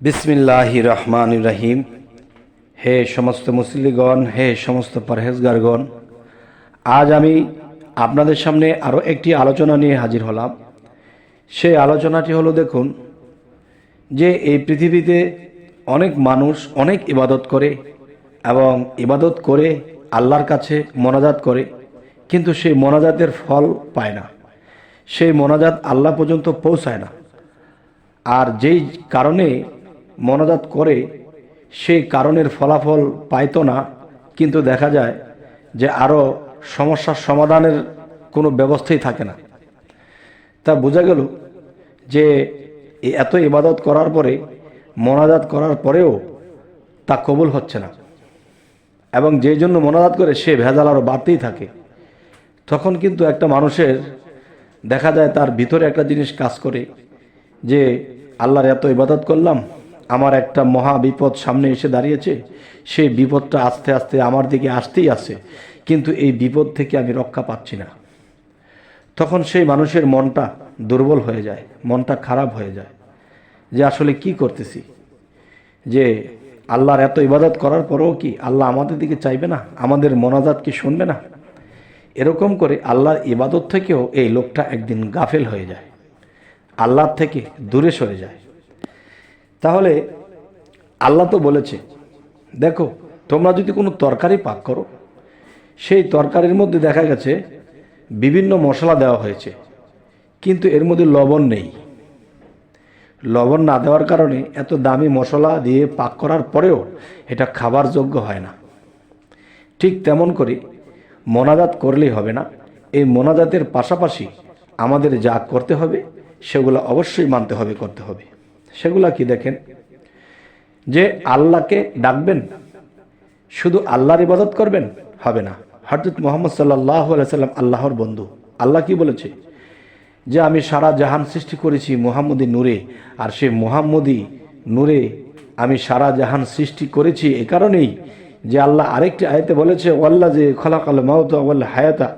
বিসমিল্লাহ রহমান রাহিম। হে সমস্ত মুসলিগণ হে সমস্ত পরহেজগারগণ, আজ আমি আপনাদের সামনে আরও একটি আলোচনা নিয়ে হাজির হলাম। সেই আলোচনাটি হলো, দেখুন, যে এই পৃথিবীতে অনেক মানুষ অনেক ইবাদত করে এবং ইবাদত করে আল্লাহর কাছে মোনাজাত করে, কিন্তু সেই মোনাজাতের ফল পায় না। সেই মোনাজাত আল্লাহ পর্যন্ত পৌঁছায় না। আর যেই কারণে মনাজাত করে সেই কারণের ফলাফল পাইতো না, কিন্তু দেখা যায় যে আরও সমস্যার সমাধানের কোনো ব্যবস্থাই থাকে না। তা বোঝা গেল যে এত ইবাদত করার পরে, মনাজাত করার পরেও তা কবুল হচ্ছে না। এবং যেই জন্য মনাজাত করে সে ভেজাল আরও বাড়তেই থাকে। তখন কিন্তু একটা মানুষের দেখা যায় তার ভিতরে একটা জিনিস কাজ করে যে, আল্লাহর এত ইবাদত করলাম আমার একটা মহা বিপদ সামনে এসে দাঁড়িয়েছে। সেই বিপদটা আস্তে আস্তে আমার দিকে আসতেই আছে। কিন্তু এই বিপদ থেকে আমি রক্ষা পাচ্ছি না। তখন সেই মানুষের মনটা দুর্বল হয়ে যায়, মনটা খারাপ হয়ে যায়। যে আসলে কি করতেছি? যে আল্লাহর এত ইবাদত করার পরেও কি আল্লাহ আমাদের দিকে চাইবে না? আমাদের মনাজাত কি শুনবে না? এরকম করে আল্লাহর ইবাদত থেকেও এই লোকটা একদিন গাফেল হয়ে যায়। আল্লাহর থেকে দূরে সরে যায়। তাহলে আল্লাহ তো বলেছে, দেখো, তোমরা যদি কোনো তরকারি পাক করো, সেই তরকারির মধ্যে দেখা গেছে বিভিন্ন মশলা দেওয়া হয়েছে, কিন্তু এর মধ্যে লবণ নেই। লবণ না দেওয়ার কারণে এত দামি মশলা দিয়ে পাক করার পরেও এটা খাবার যোগ্য হয় না। ঠিক তেমন করে মোনাজাত করলেই হবে না, এই মোনাজাতের পাশাপাশি আমাদের যা করতে হবে, সেগুলো অবশ্যই মানতে হবে, করতে হবে। সেগুলা কি দেখেন? যে আল্লাহকে ডাকবেন, শুধু আল্লাহর ইবাদত করবেন, হবে না। হরজত মোহাম্মদ সাল্লাহ সাল্লাম আল্লাহর বন্ধু। আল্লাহ কি বলেছে? যে আমি সারা জাহান সৃষ্টি করেছি মোহাম্মদী নূরে, আর সে মোহাম্মদী নূরে আমি সারা জাহান সৃষ্টি করেছি এ কারণেই যে আল্লাহ আরেকটি আয়তে বলেছে ওয়াল্লা যে খলাকাল মাউত ওয়াল হায়াতা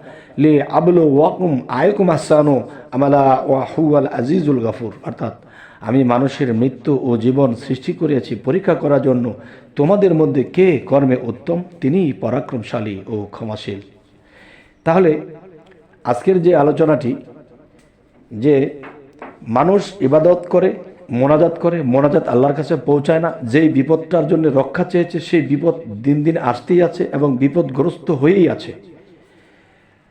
লে আবলু ওয়াকুম আয়কুম আসানো আমালা ওয়াহুয়াল আজিজুল গাফুর। অর্থাৎ আমি মানুষের মৃত্যু ও জীবন সৃষ্টি করিয়াছি পরীক্ষা করার জন্য। তোমাদের মধ্যে কে কর্মে উত্তম? তিনিই পরাক্রমশালী ও ক্ষমাশীল। তাহলে, আজকের যে আলোচনাটি, যে মানুষ ইবাদত করে, মোনাজাত করে, মোনাজাত আল্লাহর কাছে পৌঁছায় না, যেই বিপদটার জন্য রক্ষা চেয়েছে, সেই বিপদ দিন দিন আসতেই আছে এবং বিপদগ্রস্ত হয়েই আছে।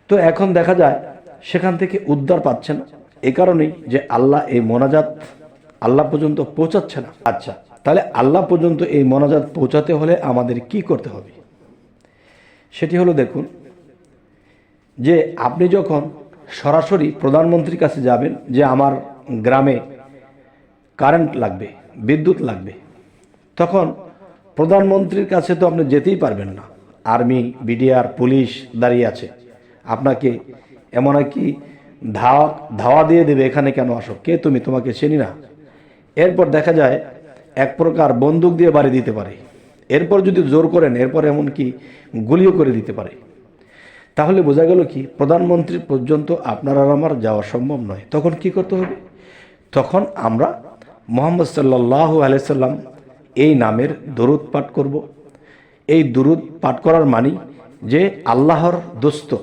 তো এখন দেখা যায়, সেখান থেকে উদ্ধার পাচ্ছে না এ কারণেই যে আল্লাহ এই মোনাজাত আল্লাহ পর্যন্ত পৌঁছাচ্ছে না। আচ্ছা তাহলে আল্লাহ পর্যন্ত এই মোনাজাত পৌঁছাতে হলে আমাদের কি করতে হবে? সেটি হলো দেখুন, যে আপনি যখন সরাসরি প্রধানমন্ত্রীর কাছে যাবেন, যে আমার গ্রামে কারেন্ট লাগবে, বিদ্যুৎ লাগবে, তখন প্রধানমন্ত্রীর কাছে তো আপনি যেতেই পারবেন না। আর্মি, বিডিআর, পুলিশ দাঁড়িয়ে আছে। আপনাকে এমন কি ধাওয়া ধাওয়া দিয়ে দেবে, এখানে কেন আসো? কে তুমি? তোমাকে চেনি না। এরপর দেখা যায় এক প্রকার বন্দুক দিয়ে বাড়ি দিতে পারে। এরপর যদি জোর করেন, এরপর এমনকি গুলিও করে দিতে পারে। তাহলে বোঝা গেল কি, প্রধানমন্ত্রী পর্যন্ত আপনার আর আমার যাওয়া সম্ভব নয়। তখন কি করতে হবে? তখন আমরা মোহাম্মদ সাল্লাহ আলাইসাল্লাম এই নামের দরুদ পাঠ করব। এই দরুদ পাঠ করার মানি যে আল্লাহর দোস্ত,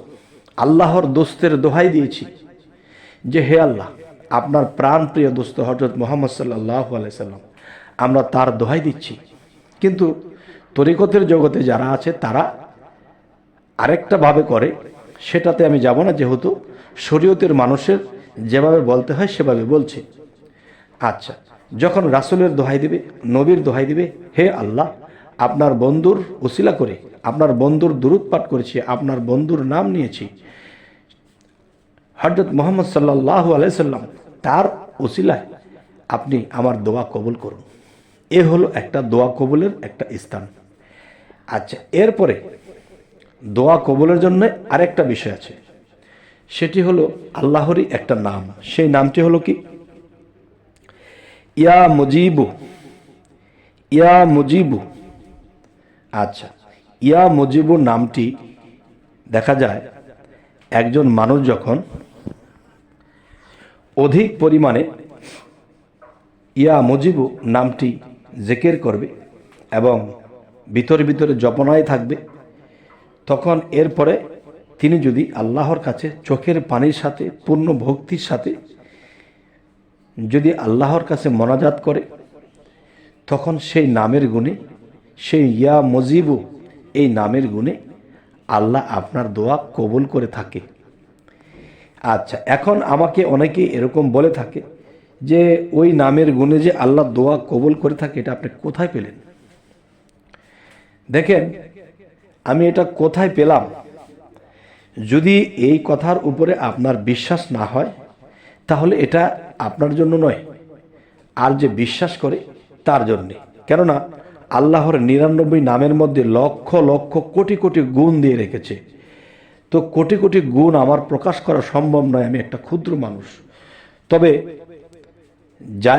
আল্লাহর দোস্তের দোহাই দিয়েছি। যে হে আল্লাহ আপনার প্রাণ প্রিয় দোস্ত হজরত মোহাম্মদ সাল্লাহ আলাইসাল্লাম আমরা তার দোহাই দিচ্ছি। কিন্তু তরিকতের জগতে যারা আছে, তারা আরেকটা ভাবে করে, সেটাতে আমি যাব না যেহেতু শরীয়তের মানুষের যেভাবে বলতে হয়, সেভাবে বলছে। আচ্ছা যখন রাসুলের দোহাই দিবে, নবীর দোহাই দিবে, হে আল্লাহ, আপনার বন্ধুর উসিলা করে, আপনার বন্ধুর পাঠ করেছি, আপনার বন্ধুর নাম নিয়েছি। হজরত মোহাম্মদ সাল্লাহ আলাইসাল্লাম তার উসিলায় আপনি আমার দোয়া কবুল করুন। এ হলো একটা দোয়া কবুলের একটা স্থান। আচ্ছা এরপরে দোয়া কবুলের জন্য আরেকটা বিষয় আছে। সেটি হলো আল্লাহরই একটা নাম। সেই নামটি হলো কি? ইয়া মুজিবু। ইয়া মুজিবু। আচ্ছা ইয়া মুজিবু নামটি দেখা যায় একজন মানুষ যখন অধিক পরিমাণে ইয়া মুজিবু নামটি জেকের করবে এবং ভিতরে ভিতরে জপনায় থাকবে। তখন এরপরে তিনি যদি আল্লাহর কাছে চোখের পানির সাথে, পূর্ণ ভক্তির সাথে যদি আল্লাহর কাছে মনাজাত করে, তখন সেই নামের গুণে, সেই ইয়া মজিবু এই নামের গুণে আল্লাহ আপনার দোয়া কবুল করে থাকে। আচ্ছা এখন আমাকে অনেকে এরকম বলে থাকে যে ওই নামের গুণে যে আল্লাহ দোয়া কবুল করে থাকে, এটা আপনি কোথায় পেলেন? দেখেন, আমি এটা কোথায় পেলাম? যদি এই কথার উপরে আপনার বিশ্বাস না হয়, তাহলে এটা আপনার জন্য নয়। আর যে বিশ্বাস করে, তার জন্যে। কেননা, আল্লাহর নিরানব্বই নামের মধ্যে লক্ষ লক্ষ কোটি কোটি গুণ দিয়ে রেখেছে। তো কোটি কোটি গুণ আমার প্রকাশ করা সম্ভব নয়, আমি একটা ক্ষুদ্র মানুষ। তবে যা,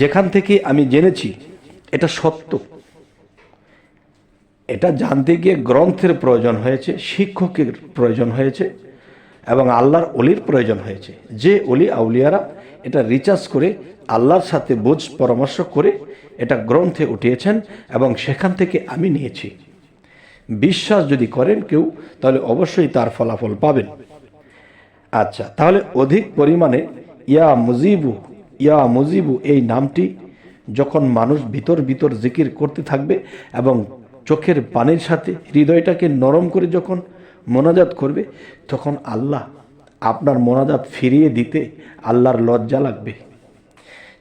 যেখান থেকে আমি জেনেছি, এটা সত্য। এটা জানতে গিয়ে গ্রন্থের প্রয়োজন হয়েছে, শিক্ষকের প্রয়োজন হয়েছে, এবং আল্লাহর অলির প্রয়োজন হয়েছে। যে অলি আউলিয়ারা এটা রিচার্জ করে, আল্লাহর সাথে বোঝ পরামর্শ করে এটা গ্রন্থে উঠিয়েছেন এবং সেখান থেকে আমি নিয়েছি। বিশ্বাস যদি করেন কেউ, তাহলে অবশ্যই তার ফলাফল পাবেন। আচ্ছা তাহলে অধিক পরিমাণে ইয়া মুজিবু ইয়া মুজিবু এই নামটি যখন মানুষ ভিতর ভিতর জিকির করতে থাকবে এবং চোখের পানির সাথে হৃদয়টাকে নরম করে যখন মোনাজাত করবে, তখন আল্লাহ আপনার মোনাজাত ফিরিয়ে দিতে আল্লাহর লজ্জা লাগবে।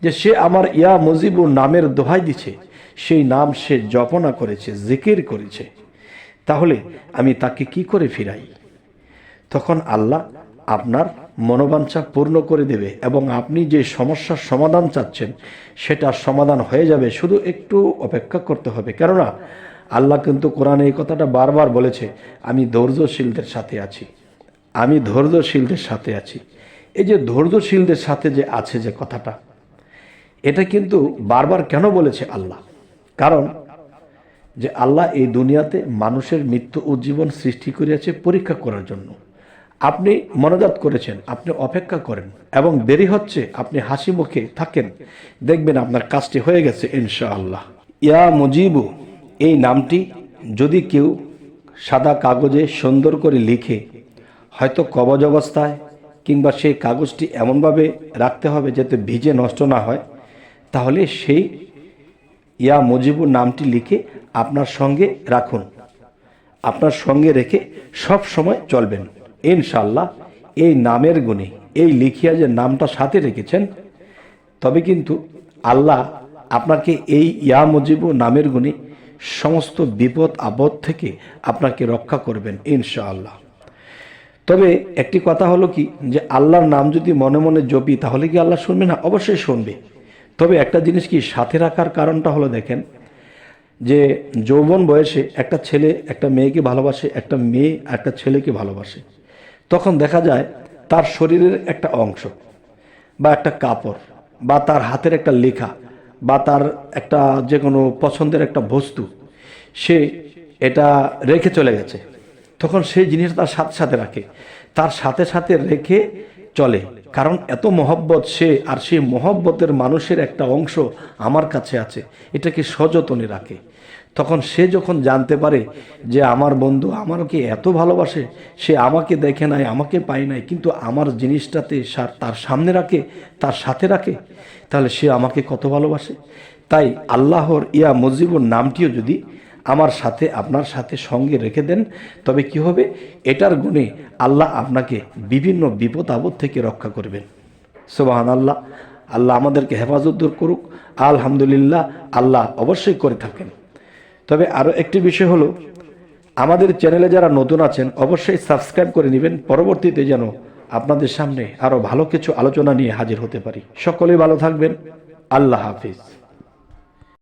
যে সে আমার ইয়া মুজিবু নামের দোহাই দিছে, সেই নাম সে জপনা করেছে, জিকির করেছে। তাহলে আমি তাকে কি করে ফিরাই? তখন আল্লাহ আপনার মনোবাঞ্ছা পূর্ণ করে দেবে এবং আপনি যে সমস্যার সমাধান চাচ্ছেন সেটা সমাধান হয়ে যাবে। শুধু একটু অপেক্ষা করতে হবে। কেননা আল্লাহ কিন্তু কোরআনে এই কথাটা বারবার বলেছে, আমি ধৈর্যশীলদের সাথে আছি। আমি ধৈর্যশীলদের সাথে আছি। এই যে ধৈর্যশীলদের সাথে যে আছে যে কথাটা, এটা কিন্তু বারবার কেন বলেছে আল্লাহ? কারণ যে আল্লাহ এই দুনিয়াতে মানুষের মৃত্যু উজ্জীবন সৃষ্টি করিয়াছে পরীক্ষা করার জন্য। আপনি মনোজাত করেছেন, আপনি অপেক্ষা করেন এবং দেরি হচ্ছে, আপনি হাসি মুখে থাকেন। দেখবেন আপনার কাজটি হয়ে গেছে, ইনশাআল্লাহ। ইয়া মুজিবু, এই নামটি যদি কেউ সাদা কাগজে সুন্দর করে লিখে, হয়তো কবজ অবস্থায় কিংবা সেই কাগজটি এমনভাবে রাখতে হবে যাতে ভিজে নষ্ট না হয়, তাহলে সেই ইয়া মুজিবুর নামটি লিখে আপনার সঙ্গে রাখুন। আপনার সঙ্গে রেখে সব সময় চলবেন। ইনশাল্লাহ এই নামের গুণে, এই লিখিয়া যে নামটা সাথে রেখেছেন, তবে কিন্তু আল্লাহ আপনাকে এই ইয়া মুজিবু নামের গুণে সমস্ত বিপদ, আপদ থেকে আপনাকে রক্ষা করবেন, ইনশাআল্লাহ। তবে একটি কথা হলো কি, যে আল্লাহর নাম যদি মনে মনে জপি, তাহলে কি আল্লাহ শুনবে? না, অবশ্যই শুনবে। তবে একটা জিনিস কি, সাথে রাখার কারণটা হলো দেখেন যে, যৌবন বয়সে একটা ছেলে একটা মেয়েকে ভালোবাসে, একটা মেয়ে একটা ছেলেকে ভালোবাসে। তখন দেখা যায় তার শরীরের একটা অংশ বা একটা কাপড় বা তার হাতের একটা লেখা বা তার একটা যে কোনো পছন্দের একটা বস্তু সে এটা রেখে চলে গেছে। তখন সেই জিনিস তার সাথে সাথে রাখে। তার সাথে সাথে রেখে চলে। কারণ এত মহব্বত সে আর সেই মহব্বতের মানুষের একটা অংশ আমার কাছে আছে। এটাকে সযতনে রাখে। তখন সে যখন জানতে পারে যে আমার বন্ধু আমাকে এত ভালোবাসে, সে আমাকে দেখে নাই, আমাকে পায় নাই, কিন্তু আমার জিনিসটাতে তার সামনে রাখে, তার সাথে রাখে, তাহলে সে আমাকে কত ভালোবাসে? তাই আল্লাহর ইয়া মজিবুর নামটিও যদি আমার সাথে, আপনার সাথে সঙ্গে রেখে দেন। তবে কি হবে? এটার গুণে আল্লাহ আপনাকে বিভিন্ন বিপদ আপদ থেকে রক্ষা করবেন। সোবাহান আল্লাহ আল্লাহ আমাদেরকে হেফাজত দূর করুক। আলহামদুলিল্লাহ, আল্লাহ অবশ্যই করে থাকেন। তবে আরও একটি বিষয় হলো, আমাদের চ্যানেলে যারা নতুন আছেন, অবশ্যই সাবস্ক্রাইব করে নেবেন। পরবর্তীতে যেন আপনাদের সামনে আরও ভালো কিছু আলোচনা নিয়ে হাজির হতে পারি। সকলেই ভালো থাকবেন। আল্লাহ হাফিজ।